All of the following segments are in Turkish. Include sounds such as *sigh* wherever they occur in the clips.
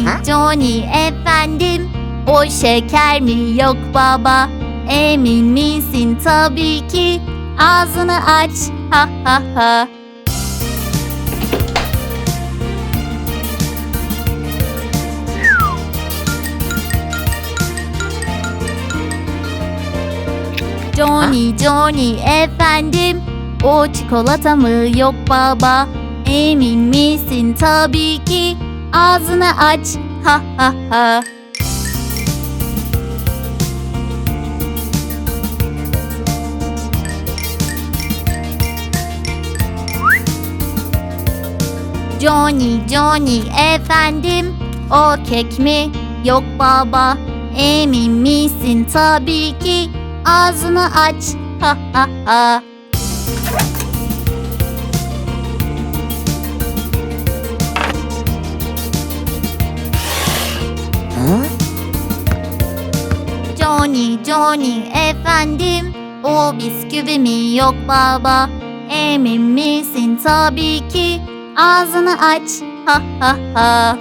Johnny, Ha? Johnny efendim. O şeker mi yok baba? Emin misin tabii ki? Ağzını aç. Ha ha ha. Johnny, Johnny efendim. O çikolata mı yok baba? Emin misin tabii ki? Ağzını aç. Ha ha ha. Johnny, Johnny efendim. O kek mi? Yok baba. Emin misin tabii ki? Ağzını aç. Ha ha ha. Johnny, efendim. O bisküvi mi yok baba? Emin misin tabii ki? Ağzını aç. Ha ha ha.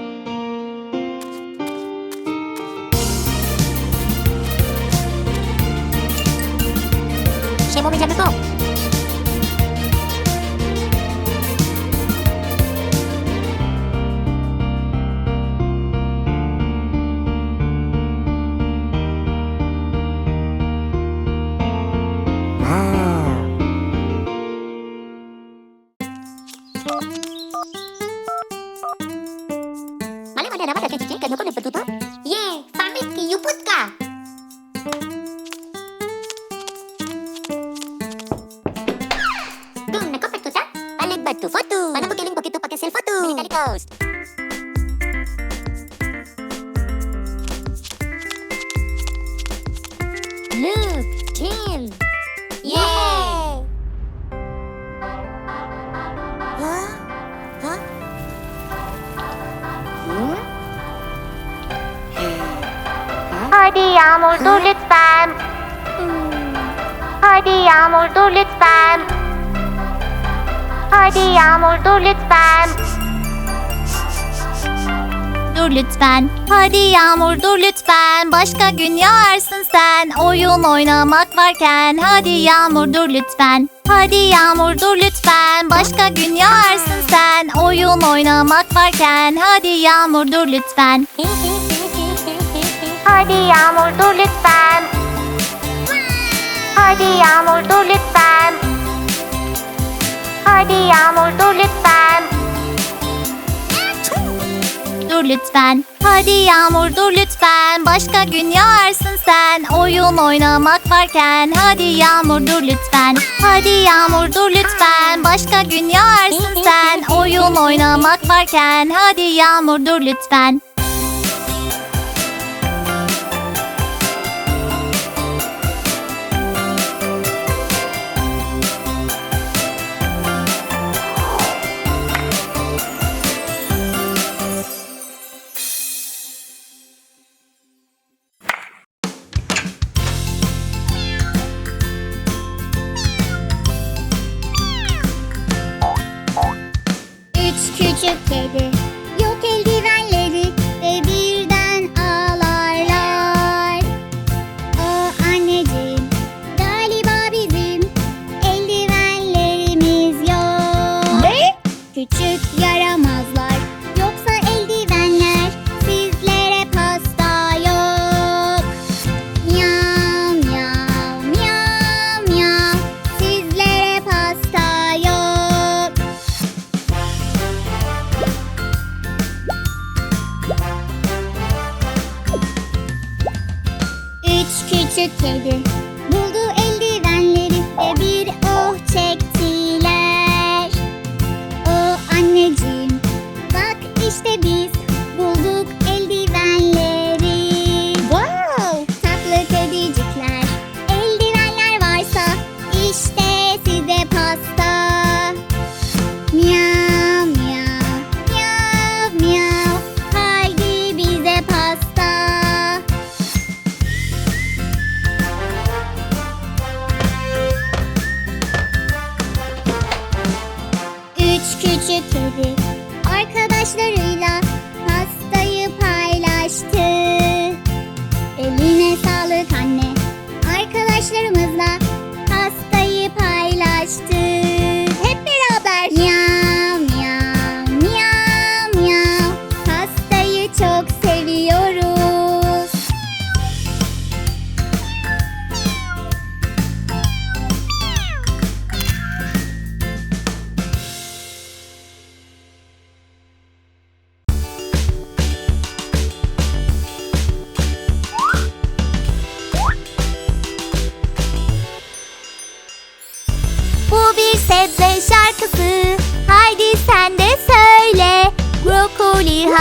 Şey yapamayacağım Hadi Yağmur dur lütfen. Hadi Yağmur dur lütfen. Hadi Yağmur dur lütfen. Dur lütfen. Hadi Yağmur dur lütfen. Başka gün yağarsın sen. Oyun oynamak varken. Hadi Yağmur dur lütfen. Hadi Yağmur dur lütfen. Başka gün yağarsın sen. Oyun oynamak varken. Hadi Yağmur dur lütfen. Hadi Yağmur dur lütfen. Hadi Yağmur dur lütfen. Hadi Yağmur dur lütfen. Dur lütfen. Hadi Yağmur dur lütfen. Başka gün yağarsın sen. Oyun oynamak varken. Hadi Yağmur dur lütfen. Hadi Yağmur dur lütfen. Başka gün yağarsın sen. Oyun oynamak varken. Hadi Yağmur dur lütfen. Küçük kedi yok eldivenleri ve birden ağlarlar. O anneciğim galiba bizim eldivenlerimiz yok. Ne? Küçük yaramazlar Üç küçük getirdi. Arkadaşlarıyla pastayı paylaştı. Eline sağlık anne. Arkadaşlarımızla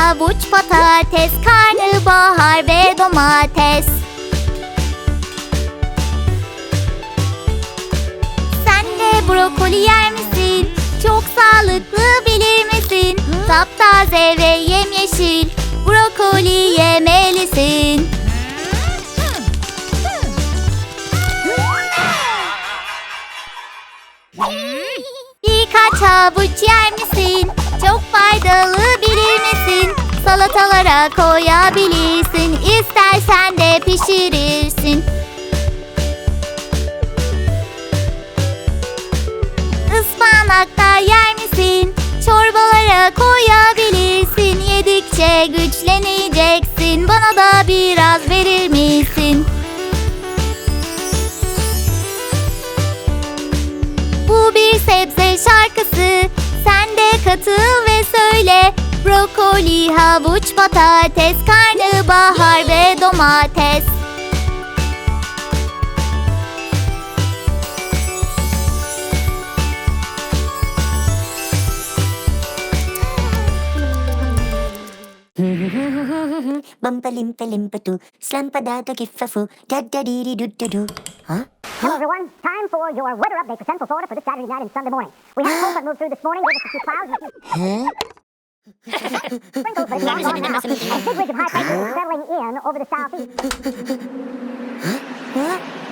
havuç, patates Karnabahar ve domates Sen de brokoli yer misin? Çok sağlıklı bilir misin? Taptaze ve yemyeşil Brokoli yemelisin Birkaç havuç yer misin? Salatalara koyabilirsin İstersen de pişirirsin Ispanak da yer misin? Çorbalara koyabilirsin Yedikçe güçleneceksin Bana da biraz verir misin? Bu bir sebze şarkısı Sen de katıl Brokoli, havuç, patates Karnabahar ve domates Bumpa limpa limpa doo, slampa da da giffa da da dee dee doo doo doo. Huh? Hello, everyone. Time for your weather update for Central Florida for this Saturday night and Sunday morning. We had a *gasps* cold that moved through this morning, gave us a few clouds and a few Huh? Sprinkled with long, *laughs* and big ridge of high pressure settling in over the southeast. Huh?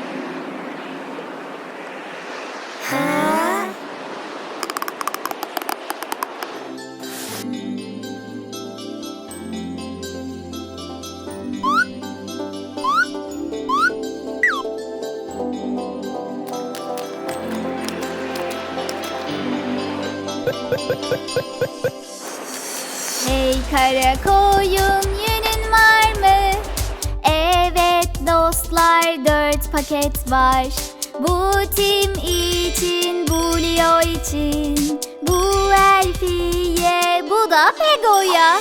Kara koyun yünün var mı? Evet dostlar dört paket var Bu tim için, bu Leo için Bu Elfiye, bu da Pego'ya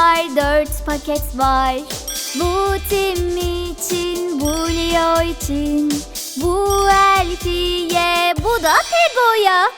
dostlar dört paket var. Bu Tim için, bu Leo için. Bu Elfiye, bu da Pego'ya